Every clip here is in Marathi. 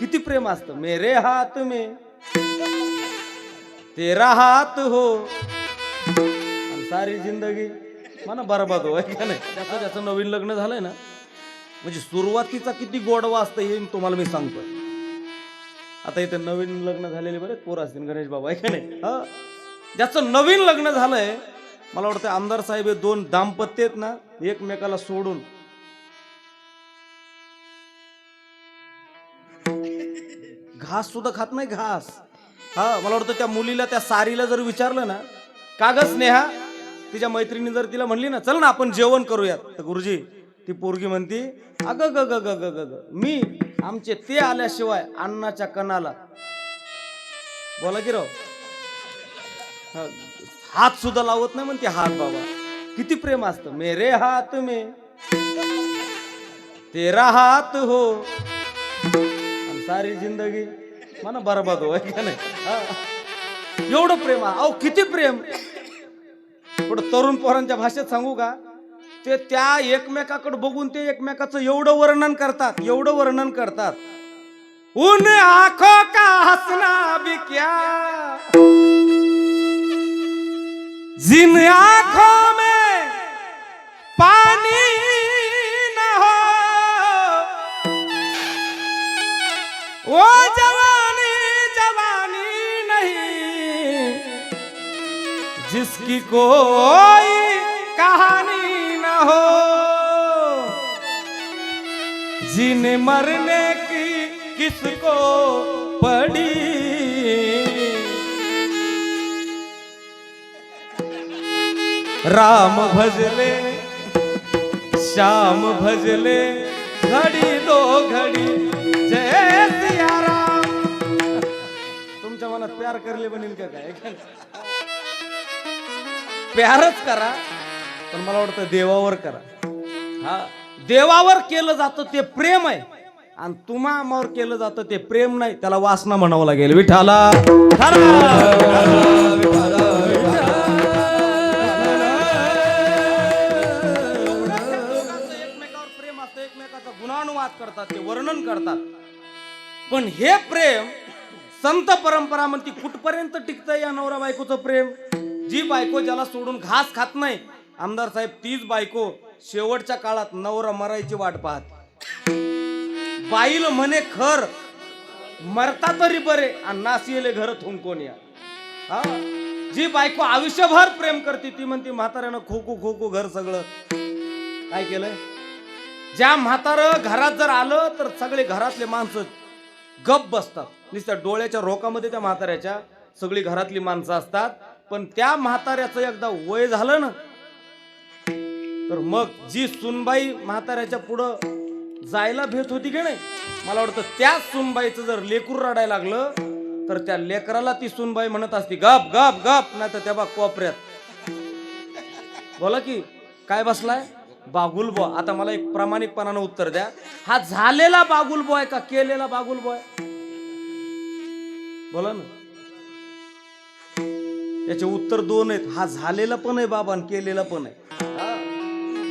किती प्रेम असतं? मेरे हात मे तेरा हात हो। आणि सारी जिंदगी म्हणा बरबाद हो आहे का नाही? त्याचं त्याचं नवीन लग्न झालंय ना म्हणजे सुरुवातीचा किती गोडवा असतं हे तुम्हाला मी सांगतो. आता इथे नवीन लग्न झालेले बरे पोर असतील गणेश बाबा आहे का नाही? हा? ज्याचं नवीन लग्न झालंय मला वाटतं आमदार साहेब हे दोन दाम्पत्य आहेत ना एकमेकाला सोडून घास सुद्धा खात नाही घास. हा मला वाटतं त्या मुलीला त्या सारीला जर विचारलं ना कागज स्नेहा? तिच्या मैत्रिणी जर तिला म्हणली ना चल ना आपण जेवण करूयात. तर गुरुजी ती पोरगी म्हणती अग ग ग ग ग ग ग मी आमचे ते आल्याशिवाय अन्नाच्या कणाला बोला की राव? हात सुद्धा लावत नाही म्हणते हात बाबा किती प्रेम असतं. मेरे हात मे तेरा हात हो सारी जिंदगी मला बरबाद हो का नाही? एवढं प्रेम अहो किती प्रेम? थोडं तरुण पोरांच्या भाषेत सांगू का? ते त्या एकमेकाकडे बघून ते एकमेकाचं एवढं वर्णन करतात एवढं वर्णन करतात. उन आखो का हसना भी क्या? जिन आंखों में पानी जिसकी कोई कहानी न हो। जिने मरने की किसको पड़ी। राम भजले श्याम भजले घडी दो घडी जय सिया राम। तुमच्या मनात प्यार करले बनेल का काय? प्यारच करा पण मला वाटतं देवावर करा. हा देवावर केलं जातं ते प्रेम आहे आणि तुम्हावर केलं जातं ते प्रेम नाही त्याला वासना म्हणावं लागेल. विठाला एकमेकावर प्रेम असतं एकमेकाचा गुणानुवाद करतात ते वर्णन करतात. पण हे प्रेम संत परंपरा म्हणती कुठपर्यंत टिकतं या नवरा बायकोचं प्रेम? जी बायको ज्याला सोडून घास खात नाही आमदार साहेब तीच बायको शेवटच्या काळात नवरा मरायची वाट पाहत. बाईल म्हणे खर मरता तरी बरे आणि नासिले घर थुंकून या. हा? जी बायको आयुष्यभर प्रेम करते ती म्हणते म्हाताऱ्यानं खोकू खोकू घर सगळं. काय केलंय? ज्या म्हातार घरात जर आलं तर सगळे घरातले माणसं गप बसतात. नुसत्या डोळ्याच्या रोकामध्ये त्या म्हाताऱ्याच्या सगळी घरातली माणसं असतात. पण त्या म्हाताऱ्याचं एकदा वय झालं ना तर मग जी सुनबाई म्हाताऱ्याच्या पुढं जायला भेट होती की नाही मला वाटतं त्या सुनबाईचं जर लेकूर रडायला लागलं तर त्या लेकराला ती सुनबाई म्हणत असती गप गप गप नाही तर त्या बा कोपऱ्यात. बोला की काय बसलाय? बागुल बॉ आता मला एक प्रामाणिकपणानं उत्तर द्या. हा झालेला बागुल बॉय का केलेला बागुल बॉय बोला ना. याचे उत्तर दोन आहेत. हा झालेला पण आहे बाबा आणि केलेला पण आहे.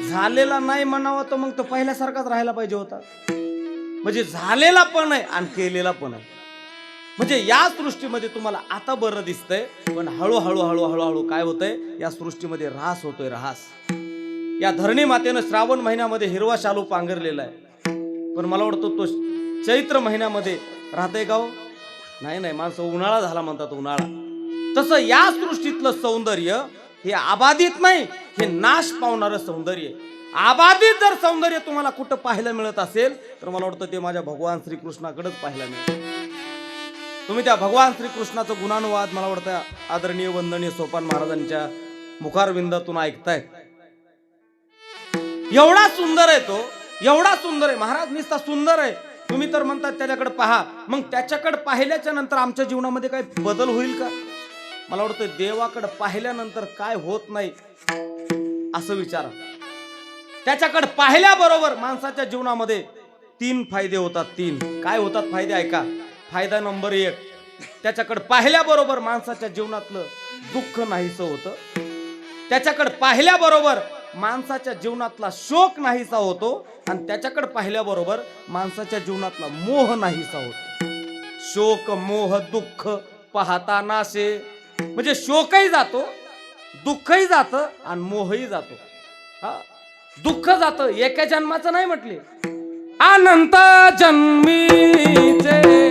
झालेला नाही म्हणावा तर मग तो पहिल्यासारखाच राहायला पाहिजे होता. म्हणजे झालेला पण आहे आणि केलेला पण आहे. म्हणजे या सृष्टीमध्ये तुम्हाला आता बरं दिसतंय पण हळूहळू हळूहळू हळू काय होतंय? या सृष्टीमध्ये ऱ्हास होतोय ऱ्हास. या धरणी मातेनं श्रावण महिन्यामध्ये हिरवा शालू पांघरलेला आहे. पण मला वाटतं तो चैत्र महिन्यामध्ये राहतंय गाव हो? नाही नाही माणसं उन्हाळा झाला म्हणतात उन्हाळा. तसं या सृष्टीतलं सौंदर्य हे आबाधित नाही हे नाश पावणारं सौंदर्य आबाधित जर सौंदर्य तुम्हाला कुठं पाहायला मिळत असेल तर मला वाटतं ते माझ्या भगवान श्रीकृष्णाकडेच पाहायला मिळतं तुम्ही त्या भगवान श्रीकृष्णाचं गुणानुवाद मला वाटतं आदरणीय वंदनीय सोपान महाराजांच्या मुखारविंदातून ऐकताय. एवढा सुंदर आहे तो एवढा सुंदर आहे. महाराज निस्ता सुंदर आहे. तुम्ही तर म्हणतात त्याच्याकडे पहा. मग त्याच्याकडे पाहिल्याच्या नंतर आमच्या जीवनामध्ये काही बदल होईल का? मला वाटतं देवाकडे पाहिल्यानंतर काय होत नाही असं विचारा. त्याच्याकडे पाहिल्याबरोबर माणसाच्या जीवनामध्ये तीन फायदे होतात तीन. काय होतात फायदे ऐका? फायदा नंबर एक त्याच्याकडे पाहिल्याबरोबर माणसाच्या जीवनातलं दुःख नाहीसं होतं. त्याच्याकडे पाहिल्याबरोबर माणसाच्या जीवनातला शोक नाहीसा होतो आणि त्याच्याकडे पाहिल्याबरोबर माणसाच्या जीवनातला मोह नाहीसा होतो. शोक मोह दुःख पाहता नासे. म्हणजे शोकही जातो दुःखही जातं आणि मोहही जातो. हा? दुःख जातं एका जन्माचं नाही म्हटले. अनंत जन्मीचे.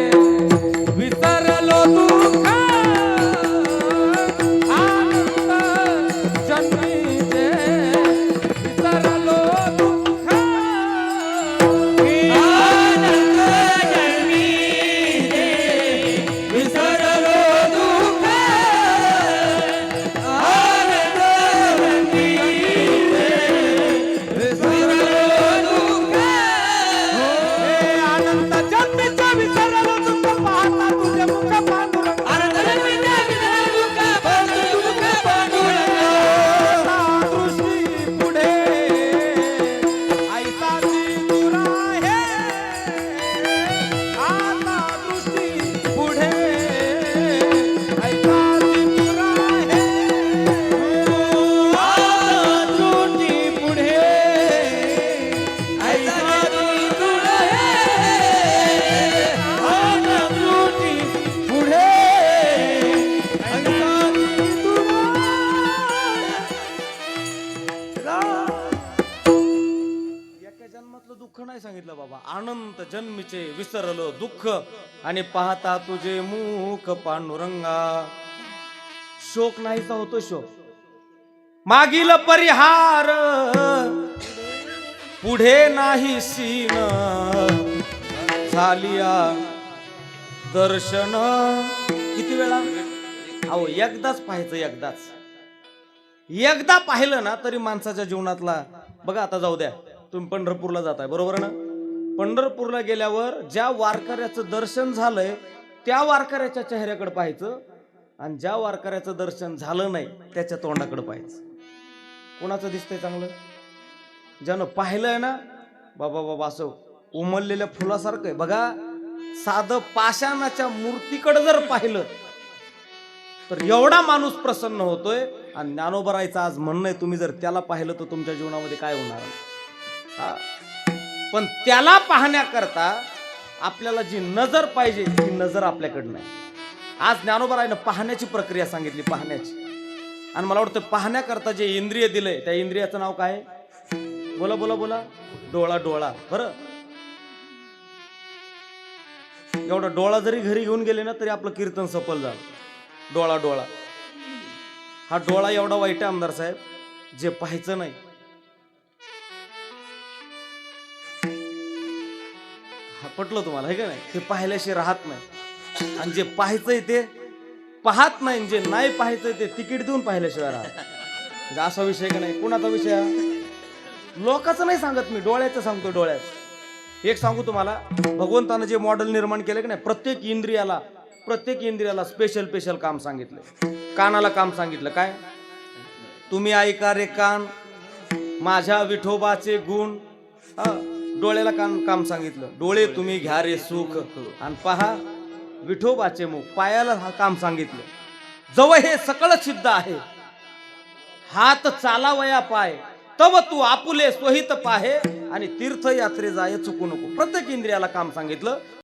अनंत जन्मीचे विसरलो दुःख आणि पाहता तुझे मुख पांडुरंगा. शोक नाहीचा होतो शोक. मागील परिहार पुढे नाही सीन. झालिया दर्शन. किती वेळा? अहो एकदाच पाहायचं एकदाच. एकदा पाहिलं ना तरी माणसाच्या जीवनातला बघा आता जाऊ द्या. तुम्ही पंढरपूरला जाताय बरोबर ना? पंढरपूरला गेल्यावर ज्या वारकऱ्याचं दर्शन झालंय त्या वारकऱ्याच्या चेहऱ्याकडे पाहायचं आणि ज्या वारकऱ्याचं दर्शन झालं नाही त्याच्या तोंडाकडे पाहायचं. कोणाचं दिसतंय चांगलं? ज्यानं पाहिलंय ना बाबा बाबा असं उमललेल्या फुलासारखं आहे. बघा साधं पाषाणाच्या मूर्तीकडे जर पाहिलं तर एवढा माणूस प्रसन्न होतोय आणि ज्ञानोबरायचं आज म्हणणं आहे तुम्ही जर त्याला पाहिलं तर तुमच्या जीवनामध्ये काय होणार? हा. पण त्याला पाहण्याकरता आपल्याला जी नजर पाहिजे ती नजर आपल्याकडे नाही. आज ज्ञानोबरायनं पाहण्याची प्रक्रिया सांगितली पाहण्याची. आणि मला वाटतं पाहण्याकरता जे इंद्रिय दिलंय त्या इंद्रियाचं नाव काय? आहे? बोला बोला बोला. डोळा डोळा. बरं. एवढा डोळा जरी घरी घेऊन गेले ना तरी आपलं कीर्तन सफल झालं. डोळा डोळा. हा डोळा एवढा वाईट आहे आमदार साहेब. जे पाहायचं नाही हा पटलं तुम्हाला हे का नाही? ते पाहिल्याशिवाय राहत नाही. आणि जे पाहायचंय ते पाहत नाही आणि जे नाही पाहायचंय ते तिकीट देऊन पाहिल्याशिवाय राहत म्हणजे असा विषय का नाही? कोणाचा विषय हा? नाही सांगत मी डोळ्याचं सांगतो डोळ्यात एक सांगू तुम्हाला भगवंतानं जे मॉडेल निर्माण केलं की नाही प्रत्येक इंद्रियाला प्रत्येक इंद्रियाला स्पेशल स्पेशल काम सांगितलं. कानाला काम सांगितलं. काय? तुम्ही ऐका रे कान माझ्या विठोबाचे गुण. हा, डोळ्याला कान काम सांगितलं. डोळे तुम्ही घ्या रे सुख. आणि पहा विठोबाचे मुख पायाला हा काम सांगितलं. जवळ हे सकळ सिद्ध आहे. हात चालावया पाय तव तू आपुले स्वहित पाहे. आणि तीर्थयात्रे जाय चुकू नको. प्रत्येक इंद्रियाला काम सांगितलं.